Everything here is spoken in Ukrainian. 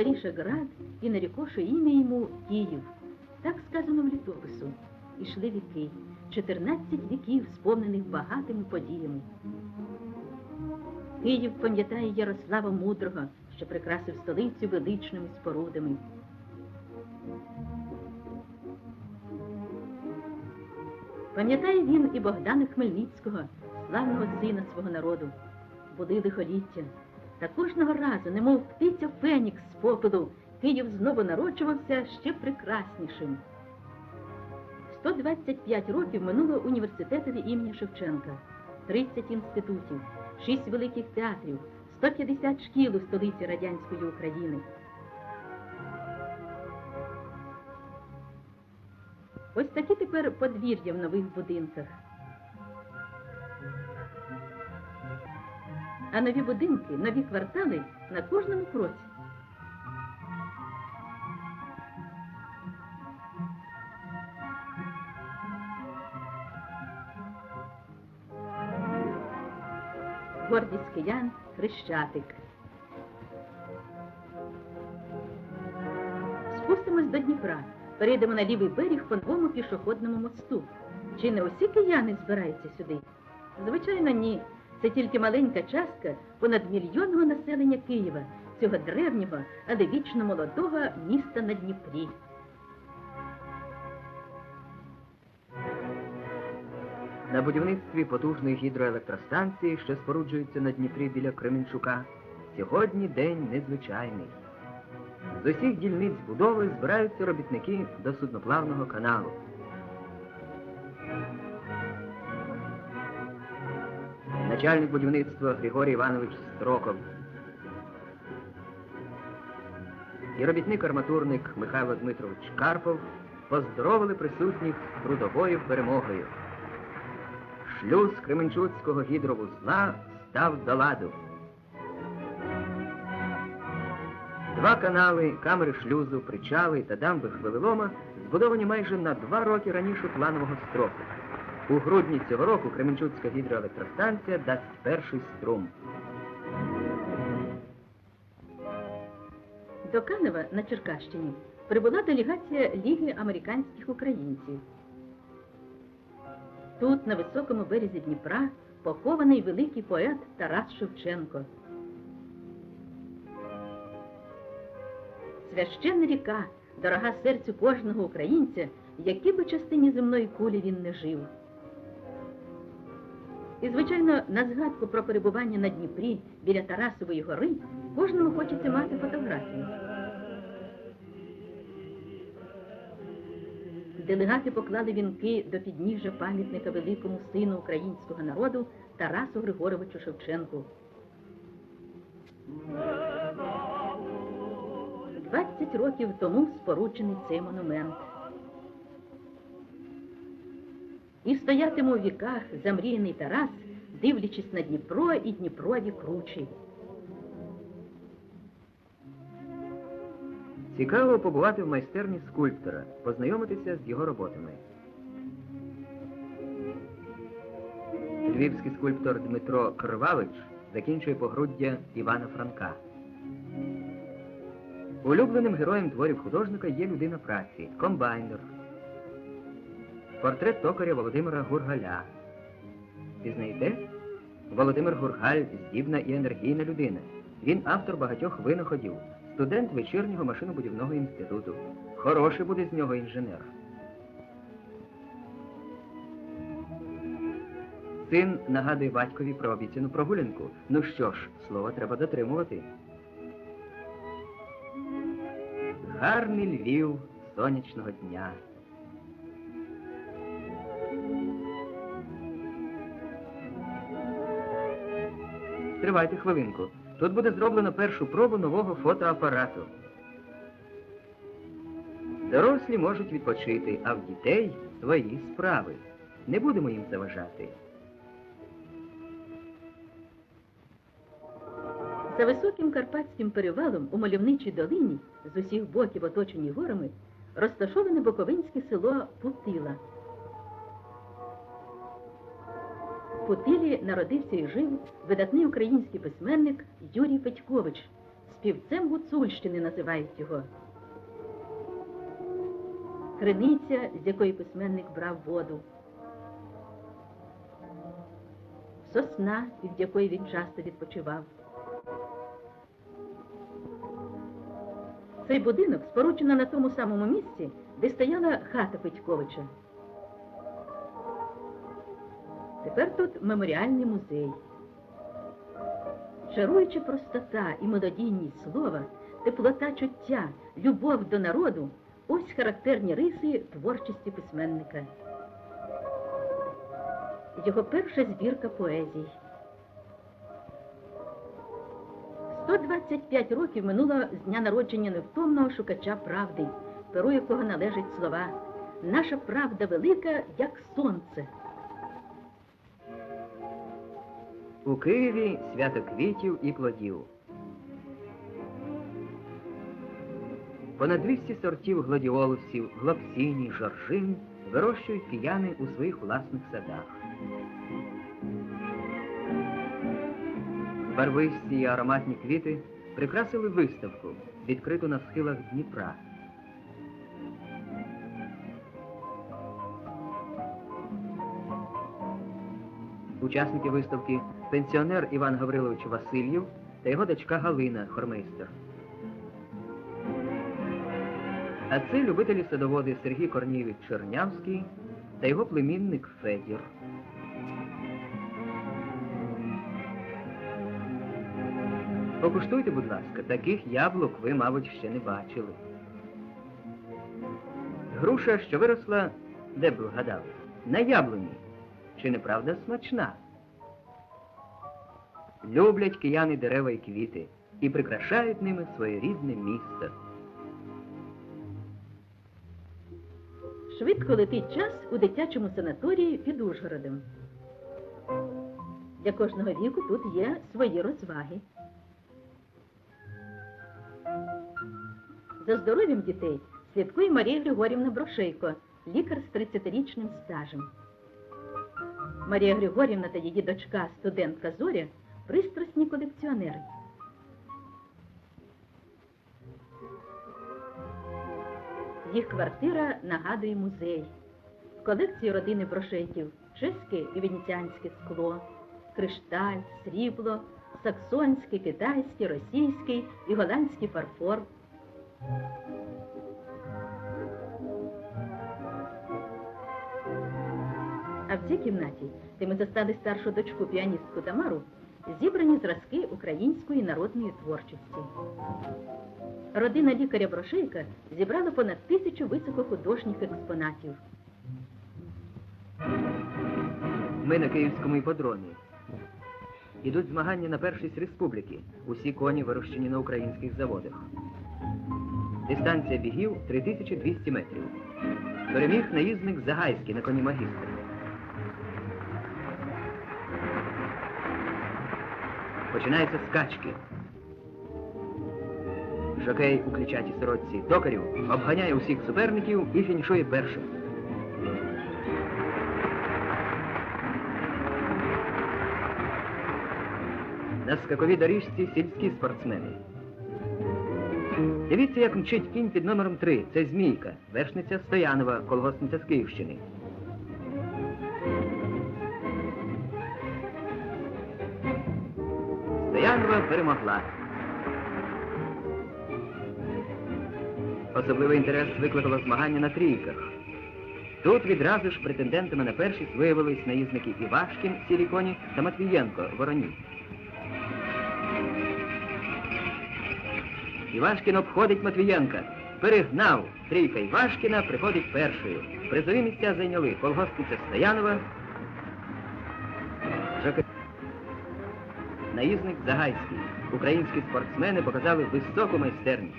Варішеград і нарікоше ім'я йому Київ. Так сказано в літопису. Ішли віки, 14 віків, сповнених багатими подіями. Київ пам'ятає Ярослава Мудрого, що прикрасив столицю величними спорудами. Пам'ятає він і Богдана Хмельницького, славного сина свого народу. Були лихоліття. Та кожного разу, немов птиця Фенікс з попелу, Київ знову народжувався ще прекраснішим. 125 років минуло університетові імені Шевченка, 30 інститутів, 6 великих театрів, 150 шкіл у столиці радянської України. Ось такі тепер подвір'я в нових будинках. А нові будинки, нові квартали на кожному кроці. Гордість киян Хрещатик. Спустимось до Дніпра, перейдемо на лівий берег по новому пішохідному мосту. Чи не усі кияни збираються сюди? Звичайно, ні. Це тільки маленька частка понад мільйонного населення Києва, цього древнього, але вічно молодого міста на Дніпрі. На будівництві потужної гідроелектростанції, що споруджується на Дніпрі біля Кременчука, сьогодні день незвичайний. З усіх дільниць будови збираються робітники до судноплавного каналу. Начальник будівництва Григорій Іванович Строков. І робітник-арматурник Михайло Дмитрович Карпов поздоровили присутніх трудовою перемогою. Шлюз Кременчуцького гідровузла став до ладу. Два канали, камери шлюзу, причали та дамби хвилелома збудовані майже на два роки раніше планового строку. У грудні цього року Кременчуцька гідроелектростанція дасть перший струм. До Канева на Черкащині прибула делегація Ліги американських українців. Тут, на високому березі Дніпра, похований великий поет Тарас Шевченко. Священна ріка, дорога серцю кожного українця, якій би частині земної кулі він не жив. І, звичайно, на згадку про перебування на Дніпрі біля Тарасової гори кожному хочеться мати фотографію. Делегати поклали вінки до підніжжя пам'ятника великому сину українського народу Тарасу Григоровичу Шевченку. 20 років тому споруджений цей монумент. І стоятиме у віках замріяний Тарас, дивлячись на Дніпро і Дніпрові кручі. Цікаво побувати в майстерні скульптора, познайомитися з його роботами. Львівський скульптор Дмитро Кривавич закінчує погруддя Івана Франка. Улюбленим героєм творів художника є людина праці, комбайнер. Портрет токаря Володимира Гургаля. Пізнаєте? Володимир Гургаль здібна і енергійна людина. Він автор багатьох винаходів, студент вечірнього машинобудівного інституту. Хороший буде з нього інженер. Син нагадує батькові про обіцяну прогулянку. Ну що ж, слово треба дотримувати. Гарний Львів сонячного дня. Тривайте хвилинку. Тут буде зроблено першу пробу нового фотоапарату. Дорослі можуть відпочити, а в дітей свої справи. Не будемо їм заважати. За високим карпатським перевалом у мальовничій долині, з усіх боків оточені горами, розташоване Буковинське село Путила. Путилі народився і жив видатний український письменник Юрій Петькович, співцем Гуцульщини називають його. Криниця, з якої письменник брав воду. Сосна, від якої він часто відпочивав. Цей будинок споруджено на тому самому місці, де стояла хата Петьковича. Тепер тут меморіальний музей. Чаруюча простота і мелодійність слова, теплота чуття, любов до народу ось характерні риси творчості письменника. Його перша збірка поезій. 125 років минуло з дня народження невтомного шукача правди, перу якого належать слова Наша правда велика, як сонце. У Києві свято квітів і плодів. Понад 200 сортів гладіолусів, глапсіні, жоржин вирощують кияни у своїх власних садах. Барвисті і ароматні квіти прикрасили виставку, відкриту на схилах Дніпра. Учасники виставки пенсіонер Іван Гаврилович Васильєв та його дочка Галина Хормейстер. А це любителі садоводи Сергій Корнійович Чернявський та його племінник Федір. Покуштуйте, будь ласка, таких яблук ви, мабуть, ще не бачили. Груша, що виросла, де б вгадали? На яблуні. Чи не правда смачна? Люблять кияни дерева і квіти і прикрашають ними своє рідне місто. Швидко летить час у дитячому санаторії під Ужгородом. Для кожного віку тут є свої розваги. За здоров'ям дітей слідкує Марія Григорівна Брошейко, лікар з 30-річним стажем. Марія Григорівна та її дочка, студентка Зоря, пристрасні колекціонери. Їх квартира нагадує музей. Колекції родини Брошейків чеське і венеціанське скло, кришталь, срібло, саксонський, китайський, російський і голландський фарфор. А в цій кімнаті, де ми застали старшу дочку піаністку Тамару, зібрані зразки української народної творчості. Родина лікаря Брошейка зібрала понад тисячу високохудожніх експонатів. Ми на Київському іподромі. Ідуть змагання на першість республіки. Усі коні вирощені на українських заводах. Дистанція бігів 3200 метрів. Переміг наїзник Загайський на коні магістра. Починаються скачки. Жокей у клічатій сорочці токарів обганяє усіх суперників і фінішує першим. На скаковій доріжці сільські спортсмени. Дивіться, як мчить кінь під номером 3. Це Змійка, вершниця Стоянова, колгоспниця з Київщини. Перемогла. Особливий інтерес викликало змагання на трійках. Тут відразу ж претендентами на першість виявились наїзники Івашкін, сірі коні та Матвієнко, вороні. Івашкін обходить Матвієнка. Перегнав. Трійка Івашкіна приходить першою. Призові місця зайняли колгоспниця Стоянова. Жака... Наїзник Загайський. Українські спортсмени показали високу майстерність.